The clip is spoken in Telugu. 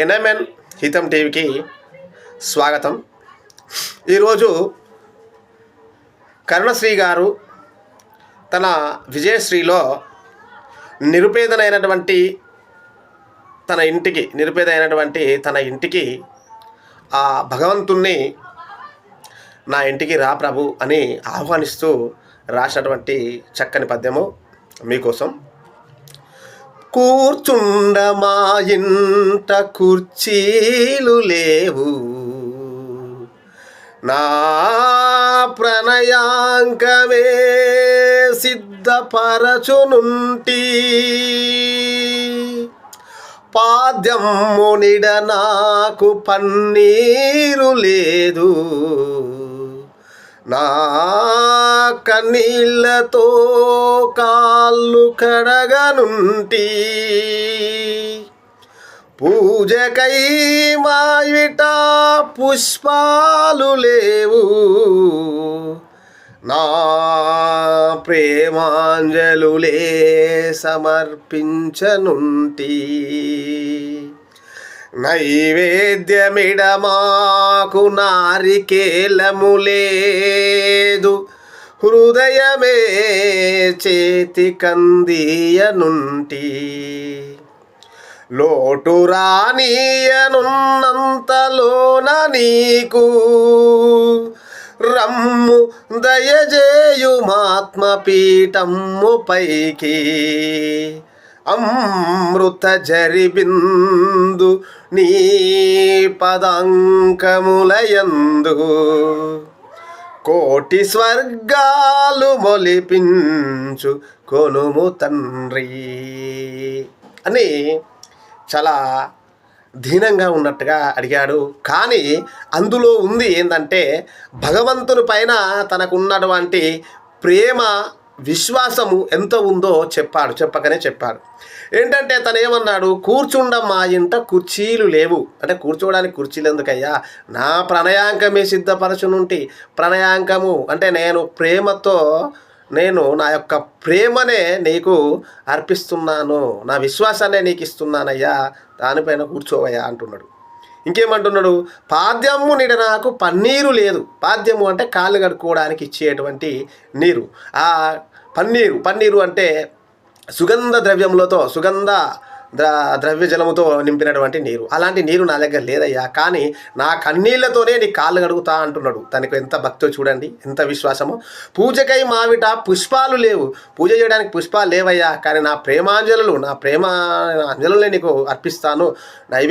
ఎన్ఎంఎన్ హితం టీవీకి స్వాగతం. ఈరోజు కరుణశ్రీ గారు తన విజయశ్రీలో నిరుపేదనైనటువంటి తన ఇంటికి నిరుపేద అయినటువంటి తన ఇంటికి ఆ భగవంతుణ్ణి నా ఇంటికి రా ప్రభు అని ఆహ్వానిస్తూ రాసినటువంటి చక్కని పద్యము మీకోసం. కూర్చుండ మా ఇంట కుర్చీలు లేవు. నా ప్రణయాంకమే సిద్ధపరచునుంటి. పాద్యమునిడ నాకు పన్నీరు లేదు. నా కన్నీళ్ళతో కాళ్ళు కడగనుంటి. పూజకై మాయిట పుష్పాలు లేవు. నా ప్రేమాంజలులే సమర్పించనుంటి. నైవేద్యమిడమాకు నారికేలము లేదు. హృదయమే చేతి కందియనుంటి. లోటు రానియనున్నంతలోన నీకు రమ్ము దయజేయుమాత్మపీఠమ్ము పైకి. అమృత జరిబిందు నీ పదంకములయందు కోటి స్వర్గాలు మొలిపించు కొనుము తండ్రి. అని చాలా దీనంగా ఉన్నట్టుగా అడిగాడు. కానీ అందులో ఉంది ఏంటంటే భగవంతుని పైన తనకున్నటువంటి ప్రేమ విశ్వాసము ఎంత ఉందో చెప్పాడు చెప్పకనే చెప్పాడు. ఏంటంటే తను ఏమన్నాడు? కూర్చుండ మా ఇంట కుర్చీలు లేవు. అంటే కూర్చోవడానికి కుర్చీలు ఎందుకయ్యా? నా ప్రణయాంకమే సిద్ధపరచునుంటి. ప్రణయాంకము అంటే నేను ప్రేమతో నేను నా యొక్క ప్రేమనే నీకు అర్పిస్తున్నాను. నా విశ్వాసాన్ని నీకు ఇస్తున్నానయ్యా. దానిపైన కూర్చోవయ్యా అంటున్నాడు. ఇంకేమంటున్నాడు? పాద్యము నిడ నాకు పన్నీరు లేదు. పాద్యము అంటే కాళ్ళు కడుక్కోవడానికి ఇచ్చేటువంటి నీరు. ఆ పన్నీరు పన్నీరు అంటే సుగంధ ద్రవ్యములతో సుగంధ ద్ర ద్రవ్య జలముతో నింపినటువంటి నీరు. అలాంటి నీరు నా దగ్గర లేదయ్యా. కానీ నా కన్నీళ్ళతోనే నీ కాళ్ళు కడుగుతా అంటున్నాడు. తనకు ఎంత భక్తో చూడండి ఎంత విశ్వాసమో. పూజకై మావిట పుష్పాలు లేవు. పూజ చేయడానికి పుష్పాలు లేవయ్యా. కానీ నా ప్రేమాంజలు నా ప్రేమ అంజలులే నీకు అర్పిస్తాను. నైవేద్యం